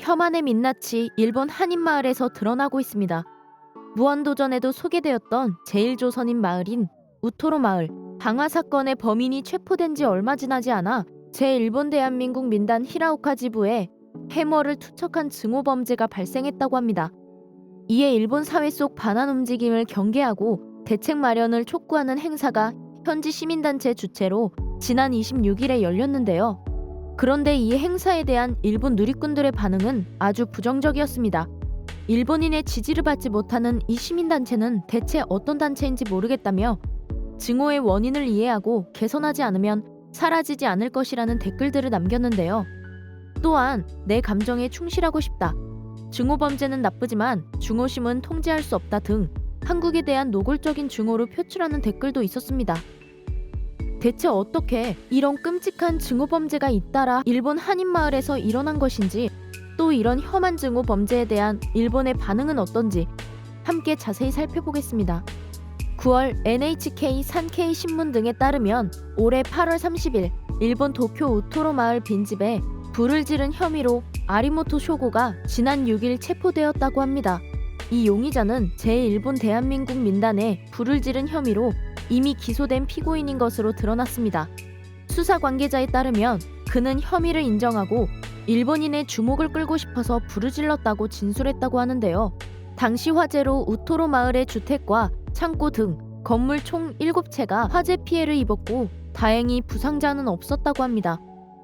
혐한의 민낯이 일본 한인 마을에서 드러나고 있습니다. 무한도전에도 소개되었던 제1조선인 마을인 우토로 마을 방화 사건의 범인이 체포된 지 얼마 지나지 않아 제1본 대한민국 민단 히라오카 지부에 해머를 투척한 증오 범죄가 발생했다고 합니다. 이에 일본 사회 속 반환 움직임을 경계하고 대책 마련을 촉구하는 행사가 현지 시민단체 주최로 지난 26일에 열렸는데요. 그런데 이 행사에 대한 일본 누리꾼들의 반응은 아주 부정적이었습니다. 일본인의 지지를 받지 못하는 이 시민단체는 대체 어떤 단체인지 모르겠다며 증오의 원인을 이해하고 개선하지 않으면 사라지지 않을 것이라는 댓글들을 남겼는데요. 또한 내 감정에 충실하고 싶다. 증오 범죄는 나쁘지만 중오심은 통제할 수 없다 등 한국에 대한 노골적인 증오를 표출하는 댓글도 있었습니다. 대체 어떻게 이런 끔찍한 증오 범죄가 잇따라 일본 한인 마을에서 일어난 것인지 또 이런 혐한 증오 범죄에 대한 일본의 반응은 어떤지 함께 자세히 살펴보겠습니다. 9월 NHK 산케이 신문 등에 따르면 올해 8월 30일 일본 도쿄 우토로 마을 빈집에 불을 지른 혐의로 아리모토 쇼고가 지난 6일 체포되었다고 합니다. 이 용의자는 제1본 대한민국 민단에 불을 지른 혐의로 이미 기소된 피고인인 것으로 드러났습니다. 수사 관계자에 따르면 그는 혐의를 인정하고 일본인의 주목을 끌고 싶어서 불을 질렀다고 진술했다고 하는데요. 당시 화재로 우토로 마을의 주택과 창고 등 건물 총 7채가 화재 피해를 입었고 다행히 부상자는 없었다고 합니다.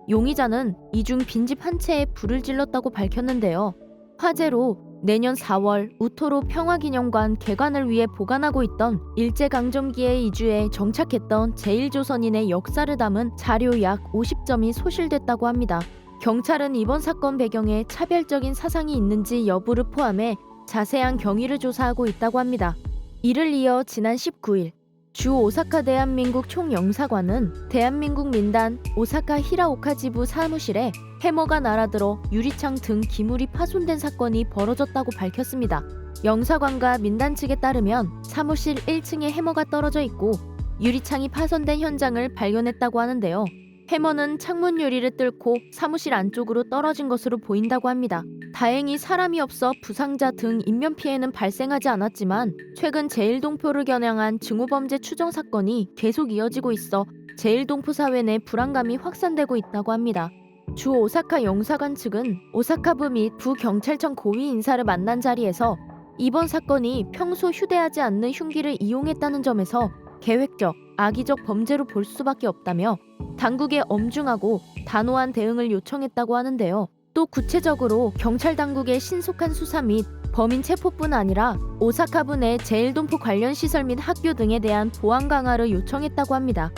용의자는 이중 빈집 한 채에 불을 질렀다고 밝혔는데요. 화재로 내년 4월 우토로 평화기념관 개관을 위해 보관하고 있던 일제강점기에 이주해 정착했던 제1조선인의 역사를 담은 자료 약 50점이 소실됐다고 합니다. 경찰은 이번 사건 배경에 차별적인 사상이 있는지 여부를 포함해 자세한 경위를 조사하고 있다고 합니다. 이를 이어 지난 19일 주 오사카 대한민국 총영사관은 대한민국 민단 오사카 히라오카 지부 사무실에 해머가 날아들어 유리창 등 기물이 파손된 사건이 벌어졌다고 밝혔습니다. 영사관과 민단 측에 따르면 사무실 1층에 해머가 떨어져 있고 유리창이 파손된 현장을 발견했다고 하는데요. 해머는 창문 유리를 뚫고 사무실 안쪽으로 떨어진 것으로 보인다고 합니다. 다행히 사람이 없어 부상자 등 인면 피해는 발생하지 않았지만 최근 제일동포를 겨냥한 증오범죄 추정 사건이 계속 이어지고 있어 제일동포 사회 내 불안감이 확산되고 있다고 합니다. 주 오사카 영사관 측은 오사카부 및 부경찰청 고위 인사를 만난 자리에서 이번 사건이 평소 휴대하지 않는 흉기를 이용했다는 점에서 계획적, 악의적 범죄로 볼 수밖에 없다며 당국에 엄중하고 단호한 대응을 요청했다고 하는데요. 또 구체적으로 경찰 당국의 신속한 수사 및 범인 체포뿐 아니라 오사카부 내 제일동포 관련 시설 및 학교 등에 대한 보안 강화를 요청했다고 합니다.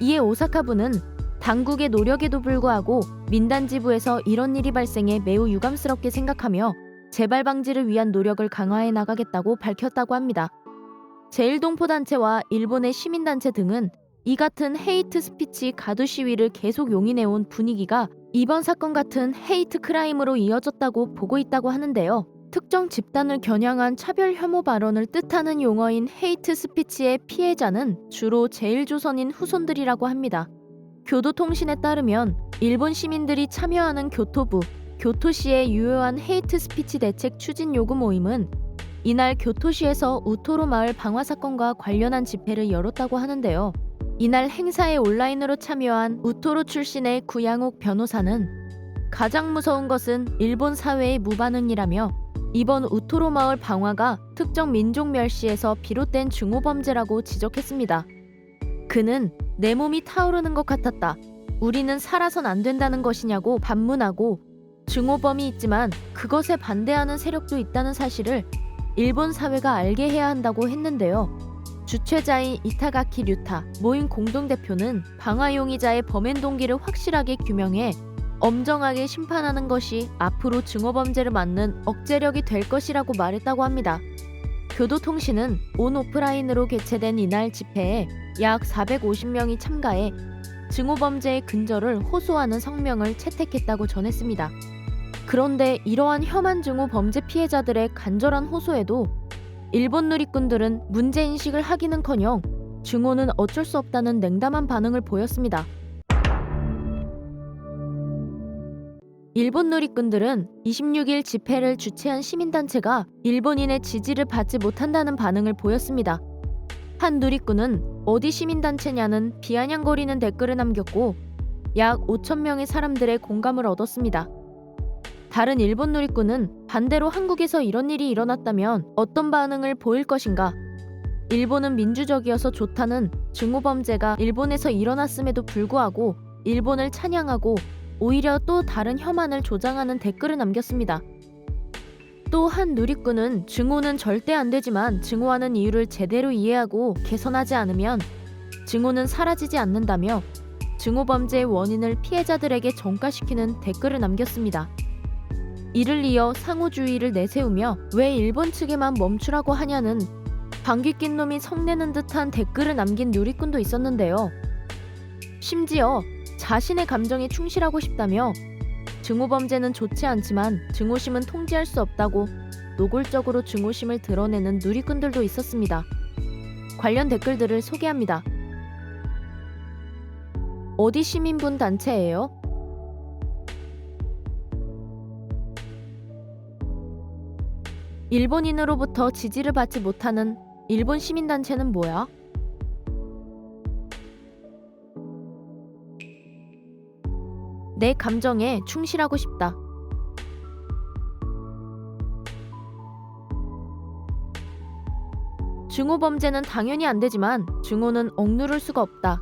이에 오사카부는 당국의 노력에도 불구하고 민단 지부에서 이런 일이 발생해 매우 유감스럽게 생각하며 재발 방지를 위한 노력을 강화해 나가겠다고 밝혔다고 합니다. 제일동포 단체와 일본의 시민단체 등은 이 같은 헤이트 스피치 가두 시위를 계속 용인해온 분위기가 이번 사건 같은 헤이트 크라임으로 이어졌다고 보고 있다고 하는데요. 특정 집단을 겨냥한 차별 혐오 발언을 뜻하는 용어인 헤이트 스피치의 피해자는 주로 제일조선인 후손들이라고 합니다. 교도통신에 따르면 일본 시민들이 참여하는 교토부, 교토시의 유효한 헤이트 스피치 대책 추진 요구 모임은 이날 교토시에서 우토로 마을 방화 사건과 관련한 집회를 열었다고 하는데요. 이날 행사에 온라인으로 참여한 우토로 출신의 구양옥 변호사는 가장 무서운 것은 일본 사회의 무반응이라며 이번 우토로 마을 방화가 특정 민족 멸시에서 비롯된 중호범죄라고 지적했습니다. 그는 내 몸이 타오르는 것 같았다. 우리는 살아선 안 된다는 것이냐고 반문하고 중호범이 있지만 그것에 반대하는 세력도 있다는 사실을 일본 사회가 알게 해야 한다고 했는데요. 주최자인 이타가키 류타 모임 공동대표는 방화 용의자의 범행 동기를 확실하게 규명해 엄정하게 심판하는 것이 앞으로 증오범죄를 막는 억제력이 될 것이라고 말했다고 합니다. 교도통신은 온 오프라인으로 개최된 이날 집회에 약 450명이 참가해 증오범죄의 근절을 호소하는 성명을 채택했다고 전했습니다. 그런데 이러한 혐한 증오 범죄 피해자들의 간절한 호소에도 일본 누리꾼들은 문제인식을 하기는커녕 증오는 어쩔 수 없다는 냉담한 반응을 보였습니다. 일본 누리꾼들은 26일 집회를 주최한 시민단체가 일본인의 지지를 받지 못한다는 반응을 보였습니다. 한 누리꾼은 어디 시민단체냐는 비아냥거리는 댓글을 남겼고 약 5천 명의 사람들의 공감을 얻었습니다. 다른 일본 누리꾼은 반대로 한국에서 이런 일이 일어났다면 어떤 반응을 보일 것인가? 일본은 민주적이어서 좋다는 증오범죄가 일본에서 일어났음에도 불구하고 일본을 찬양하고 오히려 또 다른 혐한을 조장하는 댓글을 남겼습니다. 또 한 누리꾼은 증오는 절대 안 되지만 증오하는 이유를 제대로 이해하고 개선하지 않으면 증오는 사라지지 않는다며 증오범죄의 원인을 피해자들에게 전가시키는 댓글을 남겼습니다. 이를 이어 상호주의를 내세우며 왜 일본 측에만 멈추라고 하냐는 방귀 낀 놈이 성내는 듯한 댓글을 남긴 누리꾼도 있었는데요. 심지어 자신의 감정에 충실하고 싶다며 증오범죄는 좋지 않지만 증오심은 통제할 수 없다고 노골적으로 증오심을 드러내는 누리꾼들도 있었습니다. 관련 댓글들을 소개합니다. 어디 시민분 단체예요? 일본인으로부터 지지를 받지 못하는 일본 시민단체는 뭐야? 내 감정에 충실하고 싶다. 증오 범죄는 당연히 안 되지만 증오는 억누를 수가 없다.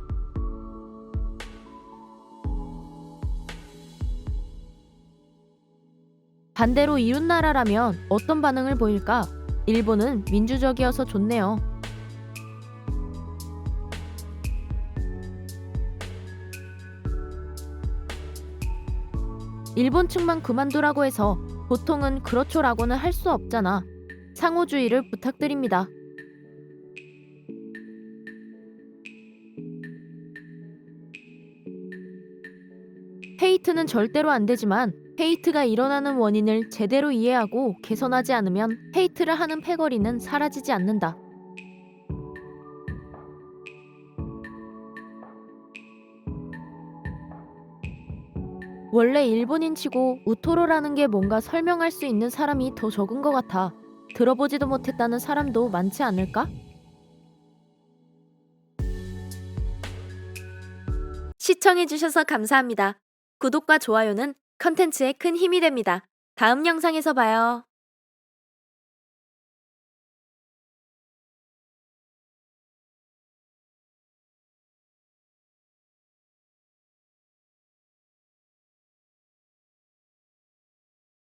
반대로 이웃 나라라면 어떤 반응을 보일까? 일본은 민주적이어서 좋네요. 일본 측만 그만두라고 해서 보통은 그렇죠라고는 할 수 없잖아. 상호주의를 부탁드립니다. 헤이트는 절대로 안 되지만 헤이트가 일어나는 원인을 제대로 이해하고 개선하지 않으면 헤이트를 하는 패거리는 사라지지 않는다. 원래 일본인 치고 우토로라는 게 뭔가 설명할 수 있는 사람이 더 적은 것 같아. 들어보지도 못했다는 사람도 많지 않을까? 시청해주셔서 감사합니다. 구독과 좋아요는 컨텐츠에 큰 힘이 됩니다. 다음 영상에서 봐요.